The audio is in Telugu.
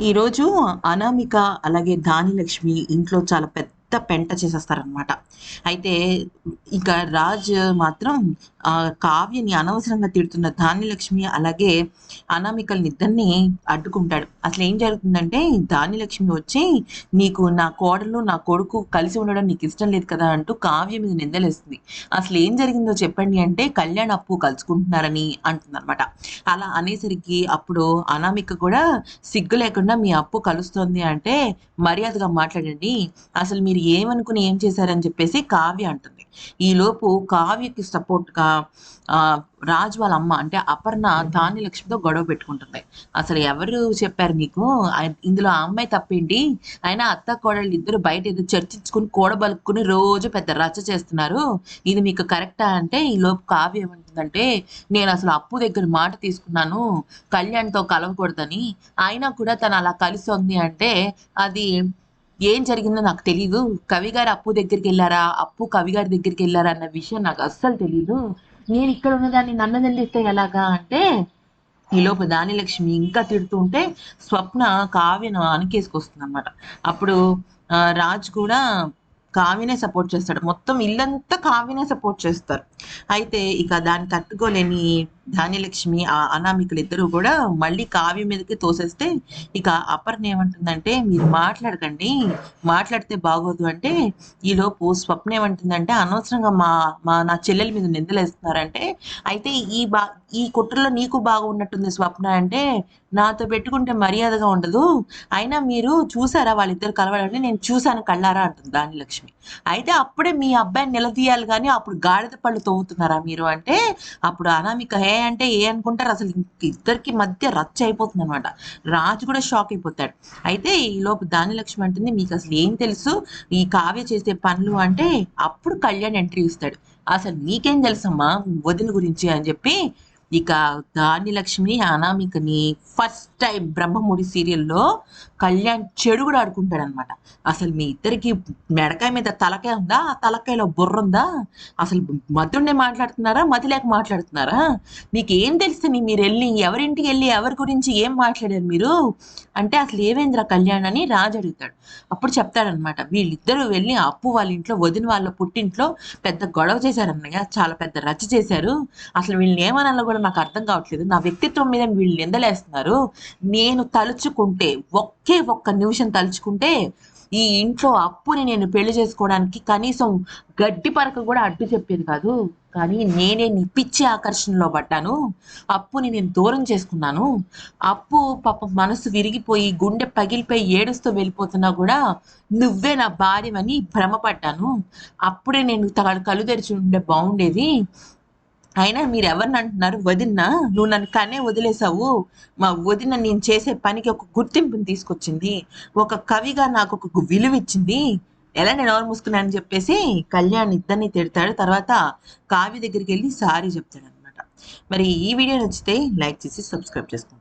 ఈరోజు అనామిక అలాగే దానిలక్ష్మి ఇంట్లో చాలా పెద్ద పెంట చేసేస్తారనమాట అయితే ఇక రాజ్ మాత్రం కావ్యని అనవసరంగా తిడుతున్న ధాన్యలక్ష్మి అలాగే అనామికల్ని ఇద్దరిని అడ్డుకుంటాడు. అసలు ఏం జరుగుతుందంటే ధాన్యలక్ష్మి వచ్చి నీకు నా కోడలు నా కొడుకు కలిసి ఉండడం నీకు ఇష్టం లేదు కదా అంటూ కావ్య మీద నిందలేస్తుంది. అసలు ఏం జరిగిందో చెప్పండి అంటే కళ్యాణ్ అప్పు కలుసుకుంటున్నారని అంటుందన్నమాట. అలా అనేసరికి అప్పుడు అనామిక కూడా సిగ్గు లేకుండా మీ అప్పు కలుస్తుంది అంటే మర్యాదగా మాట్లాడండి. అసలు మీరు ఏమనుకుని ఏం చేశారని చెప్పేసి కావ్య అంటుంది. ఈలోపు కావ్యకి సపోర్ట్గా రాజు వాళ్ళ అమ్మ అంటే అపర్ణ ధాన్యలక్ష్మితో గొడవ పెట్టుకుంటుంది. అసలు ఎవరు చెప్పారు నీకు? ఇందులో ఆ అమ్మాయి తప్పేంటి? అయినా అత్త కోడళ్ళు ఇద్దరు బయట ఏదో చర్చించుకుని కూడబలుక్కుని రోజు పెద్ద రచ్చ చేస్తున్నారు. ఇది మీకు కరెక్టా అంటే ఈ లోపు కావ్య ఏమంటుందంటే నేను అసలు అప్పు దగ్గర మాట తీసుకున్నాను కళ్యాణ్తో కలవకూడదని. అయినా కూడా తను అలా కలిసి ఉంది అంటే అది ఏం జరిగిందో నాకు తెలియదు కవి గారు అప్పు దగ్గరికి వెళ్ళారా? అప్పు కవి గారి దగ్గరికి వెళ్ళారా అన్న విషయం నాకు అస్సలు తెలియదు నేను ఇక్కడ ఉన్నదాన్ని నన్ను నిందిస్తే ఎలాగా అంటే ఈలోపు దానిలక్ష్మి ఇంకా తిడుతూ ఉంటే స్వప్న కావ్యను అనికేసుకొస్తుంది అనమాట అప్పుడు ఆ, రాజ్ కూడా కావ్యనే సపోర్ట్ చేస్తాడు. మొత్తం ఇల్లంతా కావ్యనే సపోర్ట్ చేస్తారు. అయితే ఇక దాన్ని తట్టుకోలేని ధాన్యలక్ష్మి ఆ అనామికులు ఇద్దరు కూడా మళ్ళీ కావ్య మీదకి తోసేస్తే ఇక అపర్ణ ఏమంటుందంటే మీరు మాట్లాడకండి మాట్లాడితే బాగోదు అంటే ఈలోపు స్వప్న ఏమంటుందంటే అనవసరంగా మా మా నా చెల్లెల మీద నిందలేస్తున్నారంటే అయితే ఈ బా ఈ కుట్రలో నీకు బాగా ఉన్నట్టుంది స్వప్న అంటే నాతో పెట్టుకుంటే మర్యాదగా ఉండదు. అయినా మీరు చూసారా వాళ్ళిద్దరు కలవాలంటే నేను చూశాను కళ్ళారా అంటుంది ధాన్యలక్ష్మి. అయితే అప్పుడే మీ అబ్బాయిని నిలదీయాలి కానీ అప్పుడు గాడిద పళ్ళు తవ్వుతున్నారా మీరు అంటే అప్పుడు అనామిక హే అంటే ఏ అనుకుంటారు? అసలు ఇద్దరికి మధ్య రచ్చ అయిపోతుంది అనమాట రాజు కూడా షాక్ అయిపోతాడు. అయితే ఈ లోపు దానిలక్ష్మి అంటుంది మీకు అసలు ఏం తెలుసు? ఈ కావ్య చేసే పనులు అంటే అప్పుడు కళ్యాణ్ ఎంట్రీ ఇస్తాడు. అసలు నీకేం తెలుసమ్మా? వదిన గురించి అని చెప్పి ఇక దానిలక్ష్మి అనామికని ఫస్ట్ టైం బ్రహ్మముడి సీరియల్లో కళ్యాణ్ చెడు కూడా ఆడుకుంటాడు అనమాట అసలు మీ ఇద్దరికి మెడకాయ మీద తలకాయ ఉందా? ఆ తలకాయలో బుర్ర ఉందా? అసలు మధుండే మాట్లాడుతున్నారా? మతి లేక మాట్లాడుతున్నారా? మీకు ఏం తెలుస్తుంది? మీరు వెళ్ళి ఎవరింటికి వెళ్ళి ఎవరి గురించి ఏం మాట్లాడారు మీరు? అంటే అసలు ఏవేంద్ర కళ్యాణ్ అని రాజు అడుగుతాడు. అప్పుడు చెప్తాడనమాట. వీళ్ళిద్దరూ వెళ్ళి అప్పు వాళ్ళ ఇంట్లో వదిన వాళ్ళ పుట్టింట్లో పెద్ద గొడవ చేశారన్నయ్య చాలా పెద్ద రచ్చ చేశారు. అసలు వీళ్ళని ఏమనాలో కూడా నాకు అర్థం కావట్లేదు. నా వ్యక్తిత్వం మీద వీళ్ళు నిందలేస్తున్నారు. నేను తలుచుకుంటే ఒక్క ఒకే ఒక్క నిమిషం తలుచుకుంటే ఈ ఇంట్లో అప్పుని నేను పెళ్ళి చేసుకోవడానికి కనీసం గడ్డి పరక కూడా అడ్డు చెప్పేది కాదు. కానీ నేనే నిప్పిచ్చే ఆకర్షణలో పడ్డాను. అప్పుని నేను దూరం చేసుకున్నాను. అప్పు పాప మనసు విరిగిపోయి గుండె పగిలిపోయి ఏడుస్తూ వెళ్ళిపోతున్నా కూడా నువ్వే నా భార్యమని భ్రమపడ్డాను. అప్పుడే నేను తగడు కళ్ళు తెరిచి ఉండే బాగుండేది. అయినా మీరు ఎవరిని అంటున్నారు వదిన్నా నువ్వు నన్ను కనే వదిలేసావు. మా వదిన నేను చేసే పనికి ఒక గుర్తింపుని తీసుకొచ్చింది. ఒక కవిగా నాకు ఒక విలువ ఇచ్చింది ఎలా నేను ఎవరు మూసుకున్నానని చెప్పేసి కళ్యాణ్ ఇద్దరిని తిడతాడు. తర్వాత కావ్య దగ్గరికి వెళ్ళి సారీ చెప్తాడు అనమాట మరి ఈ వీడియో నచ్చితే లైక్ చేసి సబ్స్క్రైబ్ చేసుకోండి.